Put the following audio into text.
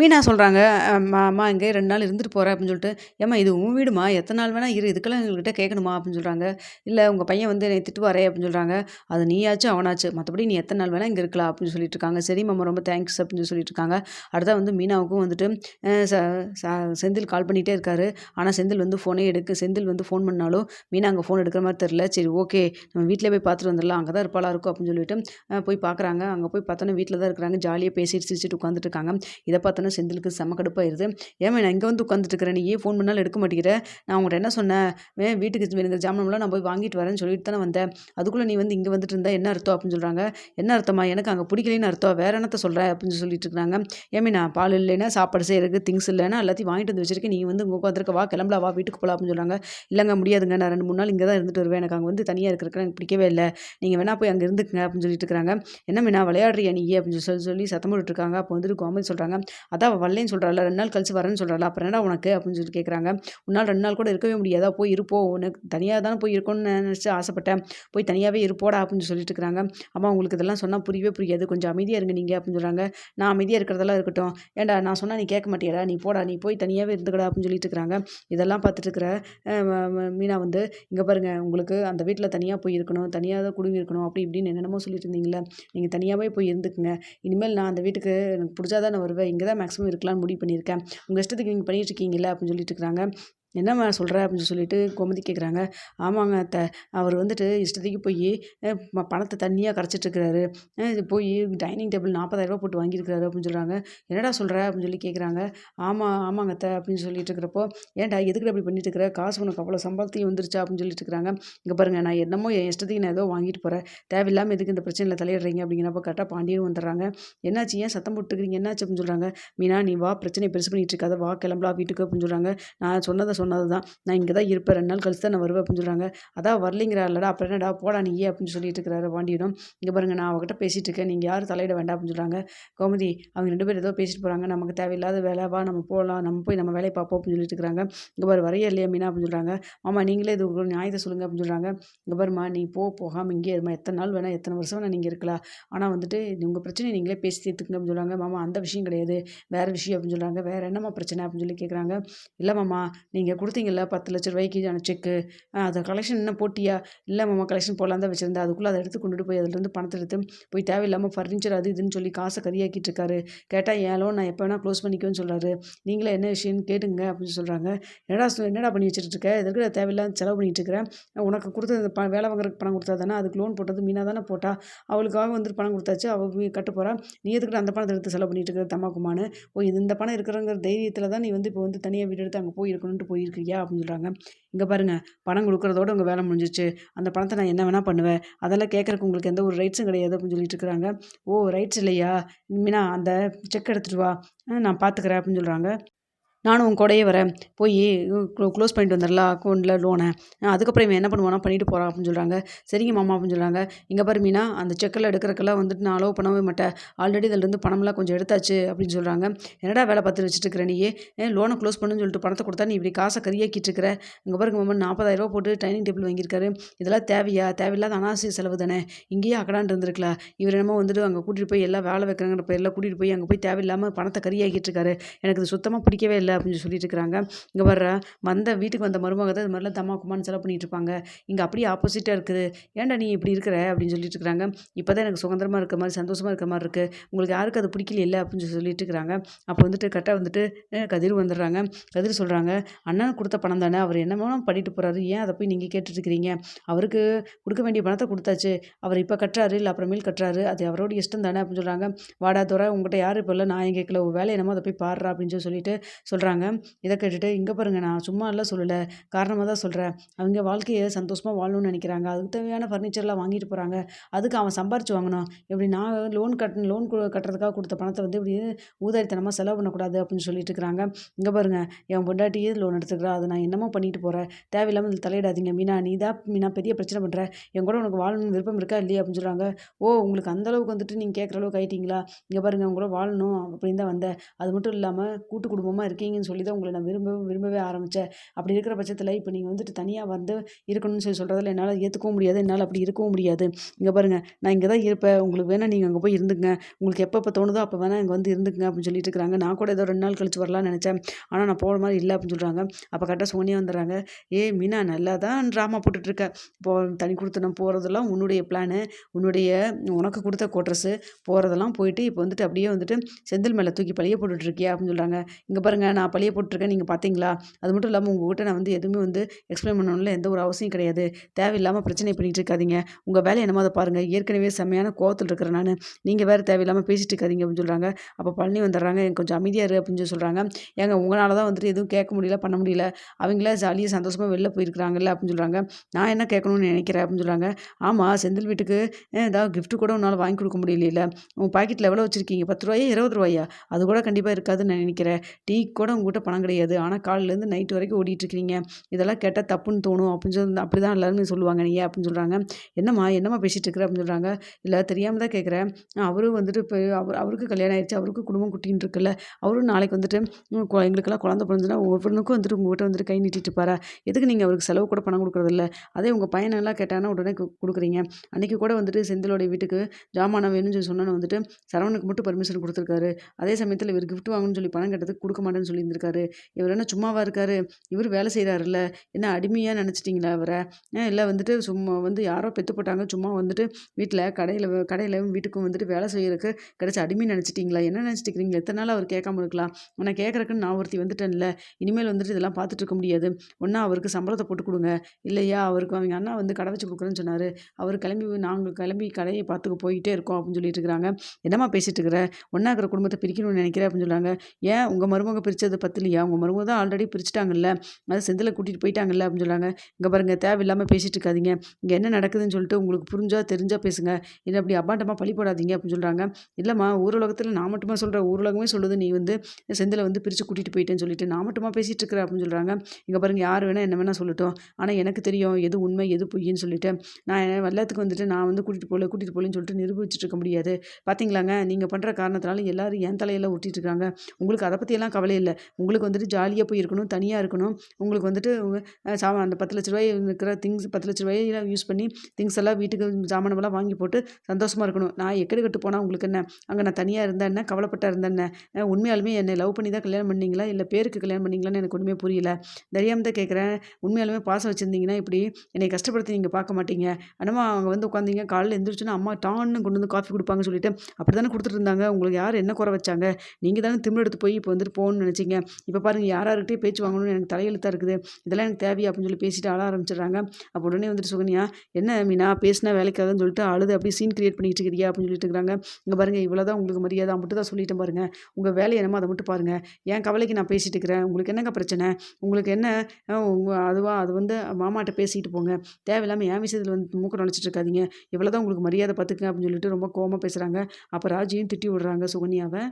மீனா சொல்கிறாங்க அம்மா இங்கே ரெண்டு நாள் இருந்துட்டு போகிறேன் அப்படின்னு சொல்லிட்டு ஏம்மா இது உன் வீடுமா? எத்தனை நாள் வேணால் இரு இதுக்கெல்லாம் எங்கள்கிட்ட கேட்கணுமா? அப்படின்னு சொல்கிறாங்க இல்லை உங்கள் பையன் வந்து என்னை திட்டுவாரே அப்படின்னு சொல்கிறாங்க அது நீயாச்சும் அவனாச்சு. மற்றபடி நீ எத்தனை நாள் வேணால் இங்கே இருக்கலாம் அப்படின்னு சொல்லிட்டு இருக்காங்க. சரி மாமா ரொம்ப தேங்க்ஸ் அப்படின்னு சொல்லிட்டு இருக்காங்க. அடுத்தா வந்து மீனாவுக்கும் வந்துட்டு செந்தில் கால் பண்ணிகிட்டே இருக்காரு. ஆனால் செந்தில் வந்து ஃபோனே எடுக்க செந்தில் வந்து ஃபோன் பண்ணாலும் மீனா அங்கே ஃபோன் எடுக்கிற மாதிரி தெரில சரி ஓகே நம்ம வீட்டிலே போய் பார்த்துட்டு வந்துடலாம். அங்கே தான் இருப்பாளா இருக்கும் அப்படின்னு சொல்லிட்டு போய் பார்க்குறாங்க. அங்கே போய் பார்த்தோன்னா வீட்டில் தான் இருக்கிறாங்க. ஜாலியாக பேசிட்டு சிரிச்சிட்டு உட்காந்துட்டு இருக்காங்க. இதை பார்த்து பார்த்தோன்னா செந்திலுக்கு செம்ம கடுப்பாயிருது. ஏன் நான் இங்கே வந்து உட்காந்துட்டு இருக்கிறேன் நீ ஏன் ஃபோன் பண்ணாலும் எடுக்க மாட்டேங்கிற? நான் உங்கள்கிட்ட என்ன சொன்னேன் ஏன் வீட்டுக்கு வேணுங்கிற ஜாமான்லாம் நான் போய் வாங்கிட்டு வரேன்னு சொல்லிட்டு தானே வந்தேன். அதுக்குள்ளே நீ வந்து இங்கே வந்துட்டு இருந்தா என்ன அர்த்தம் அப்படின்னு சொல்கிறாங்க என்ன அர்த்தமா எனக்கு அங்கே பிடிக்கலன்னு அர்த்தம். வேற என்னத்த சொல்கிறேன் அப்படின்னு சொல்லிட்டு இருக்காங்க. ஏமே நான் பால் இல்லைன்னா சாப்பாடு செய்யறதுக்கு திங்ஸ் இல்லைன்னா எல்லாத்தையும் வாங்கிட்டு வந்து வச்சிருக்கேன். நீ வந்து உங்கள் உட்காந்துருக்க வா கிளம்பலா வா வீட்டுக்கு போகலாம் அப்படின்னு சொல்கிறாங்க இல்லைங்க முடியாதுங்க. நான் ரெண்டு மூணு நாள் இங்கே தான் இருந்துட்டு வருவேன். எனக்கு அங்கே வந்து தனியாக இருக்கிறதுக்கு எனக்கு பிடிக்கவே இல்லை. நீங்கள் வேணா போய் அங்கே இருந்துக்குங்க அப்படின்னு சொல்லிட்டு இருக்காங்க. என்ன மீனா விளையாடுறியா நீ? அப்படின்னு சொல்லி சொல்லி சத்தம் போட்டுருக்காங்க அப்போ வந்துட்டு கோமதி சொல்கிறாங்க அதான் வரலன்னு சொல்கிறாள் ரெண்டு நாள் கழிச்சு வரேன்னு சொல்கிறாள் அப்புறம் என்னடா உனக்கு அப்படின்னு சொல்லி கேட்குறாங்க உன்னால் ரெண்டு நாள் கூட இருக்கவே முடியாதா? போய் இருப்போம் உனக்கு தனியாக தானே போய் இருக்கணும்னு நினச்சி ஆசைப்பட்டேன். போய் தனியாகவே இருப்போடா அப்படின்னு சொல்லிட்டு இருக்கிறாங்க அம்மா உங்களுக்கு இதெல்லாம் சொன்னால் புரியவே புரியாது. கொஞ்சம் அமைதியாக இருங்க நீங்கள் அப்படின்னு சொல்கிறாங்க நான் அமைதியாக இருக்கிறதெல்லாம் இருக்கட்டும். ஏண்டா நான் சொன்னால் நீ கேட்க மாட்டியடா? நீ போடா நீ போய் தனியாகவே இருந்துக்கடா அப்படின்னு சொல்லிட்டு இருக்கிறாங்க இதெல்லாம் பார்த்துட்டு இருக்கிற மீனா வந்து இங்கே பாருங்கள் உங்களுக்கு அந்த வீட்டில் தனியாக போய் இருக்கணும். தனியாக தான் குடும்பி இருக்கணும். அப்படி இப்படின்னு என்னென்னமோ சொல்லிட்டு இருந்தீங்களே நீங்கள் தனியாகவே போய் இருந்துக்குங்க. இனிமேல் நான் அந்த வீட்டுக்கு எனக்கு பிடிச்சாதான் நான் வருவேன். இங்கே தான் மேக்ஸிமம் இருக்கலாம்னு முடிவு பண்ணியிருக்கேன். உங்கள் இஷ்டத்துக்கு நீங்கள் பண்ணிகிட்டு இருக்கீங்களா அப்படின்னு சொல்லிட்டு இருக்கிறாங்க. என்னம்மா சொல்கிற அப்படின்னு சொல்லிட்டு கோமதி கேட்குறாங்க ஆமாங்க அத்தை. அவர் வந்துட்டு இஷ்டத்துக்கு போய் பணத்தை தண்ணியாக கரைச்சிட்ருக்கிறாரு. போய் டைனிங் டேபிள் நாற்பதாயிரரூபா போட்டு வாங்கியிருக்கிறாரு அப்படின்னு சொல்கிறாங்க என்னடா சொல்கிற அப்படின்னு சொல்லி கேட்குறாங்க ஆமாம் ஆமாங்க அத்தை அப்படின்னு சொல்லிட்டு இருக்கிறப்போ ஏன்டா எதுக்கு அப்படி பண்ணிட்டு இருக்கிற காசு உனக்கு அவ்வளோ சம்பளத்தையும் வந்துருச்சா? அப்படின்னு சொல்லிட்டு இருக்கிறாங்க இங்கே பாருங்கள் நான் என்னமோ என் இஷ்டத்துக்கு நான் ஏதோ வாங்கிட்டு போகிறேன் தேவையில்லாமல் எதுக்கு இந்த பிரச்சனையில் தலையிடுறீங்க? அப்படிங்கிறப்ப கரெக்டாக பாண்டியன் வந்துடுறாங்க. என்னாச்சு? ஏன் சத்தம் போட்டுக்கிறீங்க? என்னாச்சு? அப்படின்னு சொல்கிறாங்க மீனா நீ வா பிரச்சனை பெருசு பண்ணிட்டு இருக்காத. வா கிளம்பலா வீட்டுக்கு அப்படின்னு சொல்கிறாங்க நான் சொன்னதை சொன்னது தான் நான் இங்கே தான் இருப்பேன். ரெண்டு நாள் கழிச்சு தான் நான் வருவேன் அப்படின்னு சொல்கிறாங்க அதான் வரலிங்கிறாள்லடா அப்புறம் என்னடா போடா நீ அப்படின்னு சொல்லிட்டு இருக்கிறாரு பாண்டியிடம் இங்கே பாருங்கள் நான் அவகிட்ட பேசிகிட்டு இருக்கேன். நீங்கள் யாரும் தலையிட வேண்டாம் அப்படின்னு சொல்கிறாங்க கோமதி அவங்க ரெண்டு பேர் ஏதோ பேசிட்டு போகிறாங்க நமக்கு தேவையில்லாத வேலை வா நம்ம போகலாம் நம்ம போய் நம்ம வேலையை பார்ப்போம் அப்படின்னு சொல்லிட்டு இருக்கிறாங்க. இங்கே பாரு வரைய இல்லையா மீனா அப்படின்னு சொல்கிறாங்க ஆமாம் நீங்களே இது ஒரு நியாயத்தை சொல்லுங்கள் அப்படின்னு சொல்கிறாங்க இங்கே பாருமா நீ போ போகாமல் இங்கே இருமா எத்தனை நாள் வேணால் எத்தனை வருஷம் வேணால் நீங்கள் இருக்கலாம். ஆனால் வந்துட்டு உங்கள் பிரச்சனை நீங்களே பேசி தீர்த்துக்கங்க அப்படின்னு சொல்கிறாங்க மாமா அந்த விஷயம் கிடையாது. வேறு விஷயம் அப்படின்னு சொல்கிறாங்க வேறு என்னம்மா பிரச்சனை அப்படின்னு சொல்லி கேட்குறாங்க இல்லை மாமா நீங்கள் நீங்கள் கொடுத்தீங்கல்ல பத்து லட்ச ரூபாய்க்கு செக்கு அதை கலெக்ஷன் என்ன போட்டியா? இல்லை மாமா கலெக்ஷன் போகலாம் தான் வச்சுருந்தேன். அதுக்குள்ளே அதை எடுத்து கொண்டுட்டு போய் அதுலேருந்து பணத்தை எடுத்து போய் தேவையில்லாமல் ஃபர்னிச்சர் அது இதுன்னு சொல்லி காசை கரியாக்கிட்டு இருக்காரு. கேட்டால் ஏன் லோன் நான் எப்போ வேணால் க்ளோஸ் பண்ணிக்குவேன்னு சொல்கிறாரு நீங்களே என்ன விஷயம்னு கேட்டுங்க அப்படின்னு சொல்கிறாங்க என்னடா என்னடா பண்ணி வச்சுட்டு இருக்க? எதுக்கு தேவையில்லாத செலவு பண்ணிகிட்டு இருக்கிறேன்? உனக்கு கொடுத்தது ப வேலை வாங்குறதுக்கு பணம் கொடுத்தா தானே? அதுக்கு லோன் போட்டது மீனாக தானே போட்டா? அவளுக்காக வந்துட்டு பணம் கொடுத்தாச்சு அவள் கட்ட போகிறா நீ எதுக்கு அந்த பணத்தை எடுத்து செலவு பண்ணிட்டு இருக்கிற தம்மாக்குமானு ஓ இது இந்த பணம் இருக்கிறங்கிற தைரியத்தில் தான் நீ வந்து இப்போ வந்து தனியாக வீடு எடுத்து அங்கே போய் இருக்கணும்னுட்டு போய் போயிருக்கியா அப்படின்னு சொல்கிறாங்க இங்கே பாருங்கள் பணம் கொடுக்குறதோட உங்கள் வேலை முடிஞ்சிச்சு அந்த பணத்தை நான் என்ன வேணால் பண்ணுவேன். அதெல்லாம் கேட்குறக்கு உங்களுக்கு எந்த ஒரு ரைட்ஸும் கிடையாது அப்படின்னு சொல்லிட்டு இருக்கிறாங்க. ஓ ரைட்ஸ் இல்லையா? மீனா அந்த செக் எடுத்துகிட்டு வா. நான் பார்த்துக்கிறேன் அப்படின்னு சொல்கிறாங்க நானும் உன் கூடயே வரேன். போய் க்ளோஸ் பண்ணிட்டு வந்துடலாம் அக்கௌண்ட்டில் லோனை அதுக்கப்புறம் இவன் என்ன பண்ணுவானா பண்ணிட்டு போகிறான் அப்படின்னு சொல்கிறாங்க சரிங்க மாமா அப்படின்னு சொல்கிறாங்க இங்கே பாரு மீனா அந்த செக்கில் எடுக்கிறக்கெல்லாம் வந்துட்டு நான் அலோவ் பண்ணவே மாட்டேன். ஆல்ரெடி இதிலேருந்து பணம்லாம் கொஞ்சம் எடுத்தாச்சு அப்படின்னு சொல்கிறாங்க என்னடா வேலை பார்த்து வச்சுட்டு இருக்கிற நீ லோனை க்ளோஸ் பண்ணுன்னு சொல்லிட்டு பணத்தை கொடுத்தா நீ இப்படி காசை கரியாக்கிட்டு இருக்கிற? இங்கே பாருங்க மாமா நாற்பதாயிரரூபா போட்டு டைனிங் டேபிள் வாங்கியிருக்காரு. இதெல்லாம் தேவையா? தேவையில்லாத அனாவசிய செலவு தானே. இங்கேயே அக்கடான் இருந்திருக்கலாம். இவர் என்னமோ வந்துட்டு அங்கே கூட்டிகிட்டு போய் எல்லாம் வேலை வைக்கிறாங்கிற பேரில் கூட்டிகிட்டு போய் அங்கே போய் தேவையில்லாமல் பணத்தை கரியாக்கிட்டு இருக்காரு. எனக்கு இது சுத்தமாக பிடிக்கவே இல்லை. அப்படின்னு சொல்லிட்டு இருக்கிறாங்க. இங்கே வர்ற வந்த வீட்டுக்கு வந்த மருமக தான் இது மாதிரிலாம் தம்மா குமான்னு செலவு பண்ணிட்டு இருப்பாங்க. இங்கே அப்படியே ஆப்போசிட்டாக இருக்குது. ஏன்டா நீ இப்படி இருக்கிற? அப்படின்னு சொல்லிட்டு இருக்கிறாங்க. இப்போ தான் எனக்கு சுதந்திரமாக இருக்க மாதிரி சந்தோஷமாக இருக்க மாதிரி இருக்குது உங்களுக்கு யாருக்கு அது பிடிக்கல இல்லை அப்படின்னு சொல்லிட்டு இருக்கிறாங்க. அப்போ வந்துட்டு கரெக்டாக வந்துட்டு கதிர் வந்துடுறாங்க. கதிர் சொல்கிறாங்க அண்ணன் கொடுத்த பணம் தானே? அவர் என்னமோ பண்ணிட்டு போகிறாரு ஏன் அதை போய் நீங்கள் கேட்டுட்ருக்கிறீங்க அவருக்கு கொடுக்க வேண்டிய பணத்தை கொடுத்தாச்சு. அவர் இப்போ கட்டுறாரு இல்லை அப்புறமேல் கட்டுறாரு. அது அவரோட இஷ்டம் தானே? அப்படின்னு சொல்கிறாங்க வாடா தோற உங்கள்கிட்ட யார் இப்போ இல்லை. நான் கேட்கல? வேலை என்னமோ அதை போய் பாடுறா அப்படின்னு சொல்லி சொல்லிட்டு சொல்கிறாங்க சொல்கிறாங்க இதை கேட்டுட்டு இங்கே பாருங்கள் நான் சும்மா எல்லாம் சொல்லலை. காரணமாக தான் சொல்கிறேன் அவங்க வாழ்க்கையை சந்தோஷமாக வாழணும்னு நினைக்கிறாங்க. அதுக்கு தேவையான ஃபர்னிச்சர்லாம் வாங்கிட்டு போகிறாங்க அதுக்கு அவன் சம்பாரிச்சு வாங்கணும். இப்படி நான் லோன் கட் லோன் கட்டுறதுக்காக கொடுத்த பணத்தை வந்து இப்படி ஊதாரித்தனமாக செலவு பண்ணக்கூடாது அப்படின்னு சொல்லிட்டு இருக்கிறாங்க. இங்கே பாருங்கள் என் பொண்டாட்டியே லோன் எடுத்துக்கிறா. அதை நான் என்னமோ பண்ணிட்டு போகிறேன் தேவையில்லாமல் இதில் தலையிடாதீங்க. மீனா நீ தான் மீனா பெரிய பிரச்சனை பண்ணுற என் கூட உனக்கு வாழணும்னு விருப்பம் இருக்கா இல்லையா? அப்படின்னு சொல்கிறாங்க ஓ உங்களுக்கு அந்தளவுக்கு வந்துட்டு நீங்கள் கேட்குற அளவுக்கு ஆயிட்டீங்களா? இங்கே பாருங்கள் உங்களோட வாழணும் அப்படின்னு தான் வந்தேன். அது மட்டும் இல்லாமல் கூட்டு குடும்பமாக இருக்கீங்க. இருக்கீங்கன்னு சொல்லி தான் உங்களை நான் விரும்ப விரும்பவே ஆரம்பித்தேன் அப்படி இருக்கிற பட்சத்தில் இப்போ நீங்கள் வந்துட்டு தனியாக வந்து இருக்கணும்னு சொல்லி சொல்கிறதில் என்னால் ஏற்றுக்கவும் முடியாது என்னால் அப்படி இருக்கவும் முடியாது. இங்கே பாருங்கள் நான் இங்கே தான் இருப்பேன். உங்களுக்கு வேணால் நீங்கள் அங்கே போய் இருந்துங்க. உங்களுக்கு எப்போ எப்போ தோணுதோ அப்போ வேணால் இங்கே வந்து இருந்துக்குங்க அப்படின்னு சொல்லிட்டு இருக்கிறாங்க. நான் கூட ஏதோ ரெண்டு நாள் கழிச்சு வரலாம்னு நினச்சேன். ஆனால் நான் போகிற மாதிரி இல்லை அப்படின்னு சொல்கிறாங்க அப்போ கரெக்டாக சோனியா வந்துடுறாங்க. ஏ மீனா நல்லா தான் ட்ராமா போட்டுட்ருக்க இப்போ தனி கொடுத்தனம் போகிறதெல்லாம் உன்னுடைய பிளானு உன்னுடைய உனக்கு கொடுத்த கோட்ரஸு போகிறதெல்லாம் போயிட்டு இப்போ வந்துட்டு அப்படியே வந்துட்டு செந்தில் மேலே தூக்கி பழைய போட்டுட்ருக்கியா அப்படின்னு சொல்கிறாங்க இங்கே பாருங்கள் நான் நான் பழிய போட்டிருக்கேன் நீங்கள் பார்த்தீங்களா? அது மட்டும் இல்லாமல் உங்கள்கிட்ட நான் வந்து எதுவுமே வந்து எக்ஸ்பிளைன் பண்ணணும்ல எந்த ஒரு அவசியம் கிடையாது. தேவையில்லாமல் பிரச்சனை பண்ணிகிட்டு இருக்காதீங்க. உங்கள் வேலை என்னமோ அதை பாருங்கள் ஏற்கனவே செம்மையான கோவத்தில் இருக்கிறேன் நான். நீங்கள் வேறு தேவையில்லாமல் பேசிகிட்டு இருக்காதீங்க அப்படின்னு சொல்கிறாங்க அப்போ பழனி வந்துடுறாங்க. எனக்கு கொஞ்சம் அமைதியாக இரு அப்படின்னு சொல்லி சொல்கிறாங்க ஏங்க உங்களால் தான் வந்துட்டு எதுவும் கேட்க முடியல பண்ண முடியல. அவங்களே ஜாலியாக சந்தோஷமாக வெளில போயிருக்கிறாங்கல்ல அப்படின்னு சொல்கிறாங்க நான் என்ன கேட்கணும்னு நினைக்கிறேன் அப்படின்னு சொல்கிறாங்க ஆமாம் செந்தில் வீட்டுக்கு ஏதாவது கிஃப்ட்டு கூட உன்னால் வாங்கி கொடுக்க முடியல உங்கள் பாக்கெட்டில் எவ்வளோ வச்சுருக்கீங்க? பத்து ரூபாயா? இருபது ரூபாயா? அது கூட கண்டிப்பாக இருக்காதுன்னு நான் நினைக்கிறேன். டீ கூட உங்கள்கிட்ட பணம் கிடையாது. ஆனால் காலிலேருந்து நைட்டு வரைக்கும் ஓடிட்டுருக்கீங்க இதெல்லாம் கேட்டால் தப்புன்னு தோணும். அப்படின்னு சொல்லி அப்படி தான் எல்லாருமே சொல்லுவாங்க. நீ அப்படின்னு சொல்கிறாங்க என்னம்மா என்னம்மா பேசிகிட்டு இருக்கிற? அப்படின்னு சொல்கிறாங்க இல்லை தெரியாமல் தான் கேட்குறேன். அவரும் வந்துட்டு இப்போ அவர் அவருக்கு கல்யாணம் ஆயிடுச்சு அவருக்கு குடும்பம் குட்டின்னு இருக்குல்ல. அவரும் நாளைக்கு வந்துட்டு எங்களுக்கெல்லாம் குழந்தை பிறந்துன்னா ஒவ்வொன்றுக்கும் வந்துட்டு உங்கள்கிட்ட வந்துட்டு கை நீட்டிட்டு இருப்பாரா? எதுக்கு நீங்கள் அவருக்கு செலவு கூட பணம் கொடுக்குறதில்ல அதே உங்கள் பையனெல்லாம் கேட்டாங்கன்னா உடனே கொடுக்குறீங்க. அன்றைக்கி கூட வந்துட்டு செந்திலோடைய வீட்டுக்கு ஜாமானம் வேணும்னு சொல்லி சொன்னோன்னு வந்துட்டு சரவணுக்கு மட்டும் பர்மிஷன் கொடுத்துருக்காரு. அதே சமயத்தில் இவர் கிஃப்ட் வாங்கணும்னு சொல்லி பணம் கேட்டதுக்கு கொடுக்க மாட்டேன்னு சொல்லி இருந்திருக்காரு இவர் என்ன சும்மாவாக இருக்காரு? இவர் வேலை செய்கிறாருல்ல என்ன அடிமையாக நினச்சிட்டிங்களா அவரை இல்லை வந்துட்டு சும்மா வந்து யாரோ பெற்று போட்டாங்க. சும்மா வந்துட்டு வீட்டில் கடையில் கடையில் வீட்டுக்கும் வந்துட்டு வேலை செய்யறதுக்கு கிடச்ச அடிமை நினச்சிட்டிங்களா? என்ன நினச்சிட்டு எத்தனை நாள் அவர் கேட்காம இருக்கலாம். ஆனால் கேட்குறக்குன்னு நான் ஒருத்தி வந்துட்டேன்ல. இனிமேல் வந்துட்டு இதெல்லாம் பார்த்துட்டு இருக்க முடியாது. ஒன்றா அவருக்கு சம்பளத்தை போட்டு கொடுங்க. இல்லையா? அவருக்கு அவங்க அண்ணா வந்து கடை வச்சு கொடுக்குறேன்னு சொன்னார். அவர் கிளம்பி நாங்கள் கிளம்பி கடையை பார்த்துக்க போயிட்டே இருக்கோம் அப்படின்னு சொல்லிட்டு இருக்கிறாங்க என்னம்மா பேசிட்டு இருக்கிற? ஒன்றா இருக்கிற குடும்பத்தை பிரிக்கணும்னு நினைக்கிறேன் அப்படின்னு சொல்கிறாங்க ஏன் உங்கள் மருமக பிரித்தது பத்திலையா? உங்கள் மருமக தான் ஆல்ரெடி பிரிச்சுட்டாங்கல்ல. அது செந்தில் கூட்டிகிட்டு போயிட்டாங்கல்ல அப்படின்னு சொல்கிறாங்க இங்கே பாருங்கள் தேவையில்லாமல் பேசிகிட்டு இருக்காதிங்க. இங்கே என்ன நடக்குதுன்னு சொல்லிட்டு உங்களுக்கு புரிஞ்சால் தெரிஞ்சால் பேசுங்க. இல்லை அப்படி அப்பாண்டமாக பழி போடாதீங்க அப்படின்னு சொல்கிறாங்க இல்லைம்மா ஊரலகத்தில் நான் மட்டுமா சொல்கிறேன் ஊரலகமே சொல்லுது நீ வந்து செந்தில் வந்து பிரித்து கூட்டிகிட்டு போயிட்டேன்னு சொல்லிட்டு நான் மட்டுமா பேசிகிட்டு இருக்கிறேன் அப்படின்னு சொல்கிறாங்க இங்கே பாருங்கள் யார் வேணால் என்ன வேணால் சொல்லட்டும். ஆனால் எனக்கு தெரியும் எது உண்மை எது பொய்ன்னு சொல்லிட்டு நான் எல்லாத்துக்கும் வந்துட்டு நான் வந்து கூட்டிகிட்டு போகல கூட்டிகிட்டு போகலன்னு சொல்லிட்டு நிரூபிச்சுட்டு இருக்க முடியாது. பார்த்தீங்களாங்க நீங்கள் பண்ணுற காரணத்தினால எல்லோரும் என் தலையில் ஊட்டிகிட்டு இருக்காங்க. உங்களுக்கு அதை பற்றியெல்லாம் கவலை இல்லை. உங்களுக்கு வந்துட்டு ஜாலியாக போய் இருக்கணும் தனியாக இருக்கணும். உங்களுக்கு வந்துட்டு சாமா அந்த பத்து லட்ச ரூபாய் இருக்கிற திங்ஸ் பத்து லட்ச ரூபாயெல்லாம் யூஸ் பண்ணி திங்ஸ் எல்லாம் வீட்டுக்கு சாமானமெல்லாம் வாங்கி போட்டு சந்தோஷமாக இருக்கணும். நான் எக்கடி கட்டு போனால் உங்களுக்கு என்ன? அங்கே நான் தனியாக இருந்தேன் என்ன? கவலைப்பட்டா இருந்தேன் என்ன? உண்மையாலுமே என்னை லவ் பண்ணி தான் கல்யாணம் பண்ணீங்களா? இல்லை பேருக்கு கல்யாணம் பண்ணீங்களான்னு எனக்கு ஒன்றுமே புரியல. தெரியாமல் தான் கேட்குறேன் உண்மையாலுமே பாசம் வச்சுருந்தீங்கன்னா இப்படி என்னை கஷ்டப்படுத்தி நீங்கள் பார்க்க மாட்டீங்க. ஆனால் அவங்க வந்து உட்காந்தீங்க காலையில் எழுந்திரிச்சுன்னா அம்மா டான்னு கொண்டு வந்து காஃபி கொடுப்பாங்கன்னு சொல்லிட்டு அப்படி தானே கொடுத்துட்டு இருந்தாங்க. உங்களுக்கு யார் என்ன குறை வச்சாங்க? நீங்கள் தானே திரும்ப எடுத்து போய் இப்போ வந்துட்டு போகணும்னு நினச்சி நினச்சிங்க இப்போ பாருங்கள் யாராருக்கிட்டே பேச்சு வாங்கணும்னு எனக்கு தலையெழுத்தாக இருக்குது. இதெல்லாம் எனக்கு தேவையா? அப்படின்னு சொல்லி பேசிட்டு ஆள ஆரம்பிச்சிடுறாங்க. அப்போ உடனே வந்துட்டு சுகன்யா என்ன மீனா பேசினா வேலைக்காதுன்னு சொல்லிட்டு அழுது அப்படியே சீன் கிரியேட் பண்ணிட்டு இருக்கிறியா? அப்படின்னு சொல்லிட்டு இருக்கிறாங்க. இங்கே பாருங்கள் இவ்வளோ தான் உங்களுக்கு மரியாதை. மட்டும் தான் சொல்லிட்டு பாருங்கள் உங்கள் வேலை என்னமோ அதை மட்டும் பாருங்கள் என் கவலைக்கு நான் பேசிகிட்டு இருக்கிறேன். உங்களுக்கு என்னங்க பிரச்சனை? உங்களுக்கு என்ன? அதுவா? அது வந்து மாமாட்ட பேசிட்டு போங்க. தேவையில்லாமல் என் விஷயத்தில் வந்து மூக்க நுழைச்சிட்டு இருக்காதிங்க. இவ்வளோ தான் உங்களுக்கு மரியாதை பார்த்துக்குங்க அப்படின்னு சொல்லிட்டு ரொம்ப கோவமாக பேசுகிறாங்க அப்போ ராஜியும் திட்டி விடுறாங்க சுகன்யாவை.